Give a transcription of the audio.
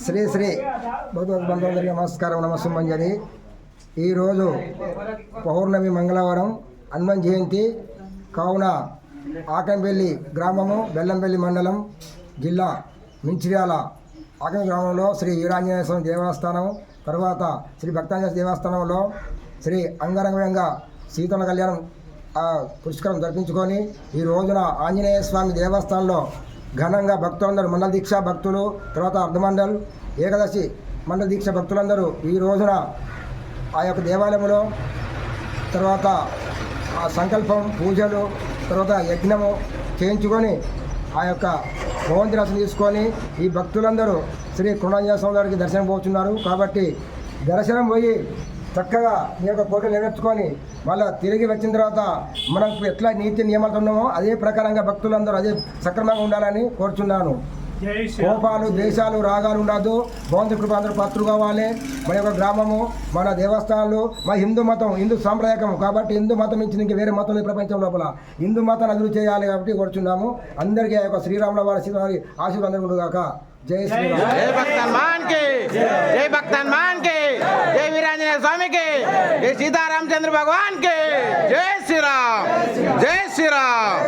శ్రీ శ్రీ భగవద్ బంధువులందరికీ నమస్కారం నమస్సుమంజరి ఈరోజు పౌర్ణమి మంగళవారం హనుమాన్ జయంతి. కావున ఆకంపల్లి గ్రామము బెల్లంపల్లి మండలం జిల్లా మించిర్యాల ఆకంపల్లి గ్రామంలో శ్రీ వీరాంజనేయ స్వామి దేవస్థానం తర్వాత శ్రీ భక్తాంజనేయ దేవస్థానంలో శ్రీ అంగరంగంగా శీతల కళ్యాణం పురస్కారం పుష్కరం జరిపించుకొని ఈ రోజున ఆంజనేయ స్వామి దేవస్థానంలో ఘనంగా భక్తులందరూ మండల దీక్ష భక్తులు తర్వాత అర్ధమండల్ ఏకదశి మండల దీక్ష భక్తులందరూ ఈ రోజున ఆ యొక్క దేవాలయంలో తర్వాత ఆ సంకల్పం పూజలు తర్వాత యజ్ఞము చేయించుకొని ఆ యొక్క భవంతి రసం తీసుకొని ఈ భక్తులందరూ శ్రీ కృణాంజన స్వామి గారికి దర్శనం పోతున్నారు కాబట్టి దర్శనం పోయి చక్కగా మీ యొక్క కోరికలు నెరవేర్చుకొని మళ్ళీ తిరిగి వచ్చిన తర్వాత మనకు ఎట్లా నీతి నియమాలు ఉన్నామో అదే ప్రకారంగా భక్తులందరూ అదే సక్రమంగా ఉండాలని కోరుచున్నాను. కోపాలు దేశాలు రాగాలు ఉండదు. భగవంతు కృప అందరూ పాత్రలు కావాలి. మన యొక్క గ్రామము మన దేవస్థానాలు మా హిందూ మతం హిందూ సాంప్రదాయకం కాబట్టి హిందూ మతం ఇచ్చిన ఇంక వేరే మతం లేదు ప్రపంచం లోపల. హిందూ మతాన్ని అభివృద్ధి చేయాలి కాబట్టి కోరుచున్నాము. అందరికీ ఆ యొక్క శ్రీరాముల వారి శ్రీవారి ఆశీర్వాదం అందరికీ ఉండుగాక. జై శ్రీరామ్కి కి జై వీరాంజనేయ స్వామి కి జై సీతారామచంద్ర భగవాన్కి జై శ్రీరామ్ జై శ్రీరామ్